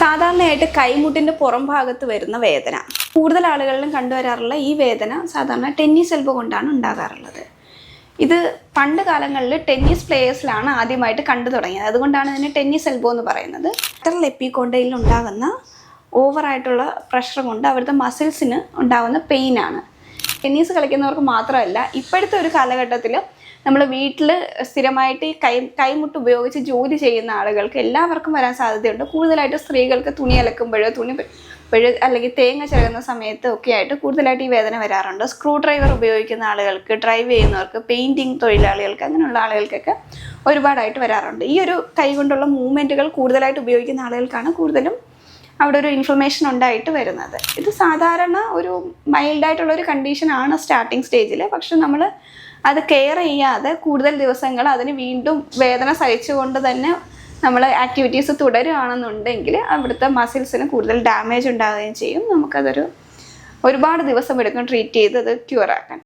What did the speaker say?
സാധാരണയായിട്ട് കൈമുട്ടിന്റെ പുറം ഭാഗത്ത് വരുന്ന വേദന. കൂടുതൽ ആളുകളിലും കണ്ടുവരാറുള്ള ഈ വേദന സാധാരണ ടെന്നീസ് എൽബോ കൊണ്ടാണ് ഉണ്ടാകാറുള്ളത്. ഇത് പണ്ട് കാലങ്ങളിൽ ടെന്നീസ് പ്ലേയേഴ്സിലാണ് ആദ്യമായിട്ട് കണ്ടു തുടങ്ങിയത്. അതുകൊണ്ടാണ് ഇതിന് ടെന്നീസ് എൽബോ എന്ന് പറയുന്നത്. ലാറ്ററൽ എപ്പിക്കോണ്ടയിൽ ഉണ്ടാകുന്ന ഓവറായിട്ടുള്ള പ്രഷർ കൊണ്ട് അവരുടെ മസിൽസിന് ഉണ്ടാകുന്ന പെയിനാണ് ടെന്നീസ് കളിക്കുന്നവർക്ക് മാത്രമല്ല ഇപ്പോഴത്തെ ഒരു കാലഘട്ടത്തിൽ നമ്മൾ വീട്ടിൽ സ്ഥിരമായിട്ട് കൈ കൈമുട്ട് ഉപയോഗിച്ച് ജോലി ചെയ്യുന്ന ആളുകൾക്ക് എല്ലാവർക്കും വരാൻ സാധ്യതയുണ്ട്. കൂടുതലായിട്ട് സ്ത്രീകൾക്ക് തുണി അലക്കുമ്പോഴോ തുണി പ്പോഴ് അല്ലെങ്കിൽ തേങ്ങ ചിരകുന്ന സമയത്ത് ഒക്കെ ആയിട്ട് കൂടുതലായിട്ട് ഈ വേദന വരാറുണ്ട്. സ്ക്രൂ ഡ്രൈവർ ഉപയോഗിക്കുന്ന ആളുകൾക്ക് ഡ്രൈവ് ചെയ്യുന്നവർക്ക് പെയിന്റിങ് തൊഴിലാളികൾക്ക് അങ്ങനെയുള്ള ആളുകൾക്കൊക്കെ ഒരുപാടായിട്ട് വരാറുണ്ട്. ഈ ഒരു കൈകൊണ്ടുള്ള മൂവ്മെന്റുകൾ കൂടുതലായിട്ട് ഉപയോഗിക്കുന്ന ആളുകൾക്കാണ് കൂടുതലും അവിടെ ഒരു ഇൻഫ്ലമേഷൻ ഉണ്ടായിട്ട് വരുന്നത്. ഇത് സാധാരണ ഒരു മൈൽഡായിട്ടുള്ള ഒരു കണ്ടീഷനാണ് സ്റ്റാർട്ടിങ് സ്റ്റേജിൽ പക്ഷെ നമ്മൾ അത് കെയർ ചെയ്യാതെ കൂടുതൽ ദിവസങ്ങൾ അതിന് വീണ്ടും വേദന സഹിച്ചുകൊണ്ട് തന്നെ നമ്മൾ ആക്ടിവിറ്റീസ് തുടരുകയാണെന്നുണ്ടെങ്കിൽ അവിടുത്തെ മസിൽസിന് കൂടുതൽ ഡാമേജ് ഉണ്ടാവുകയും ചെയ്യും. നമുക്കതൊരു ഒരുപാട് ദിവസം എടുക്കും ട്രീറ്റ് ചെയ്ത് അത് ക്യൂർ ആക്കാൻ.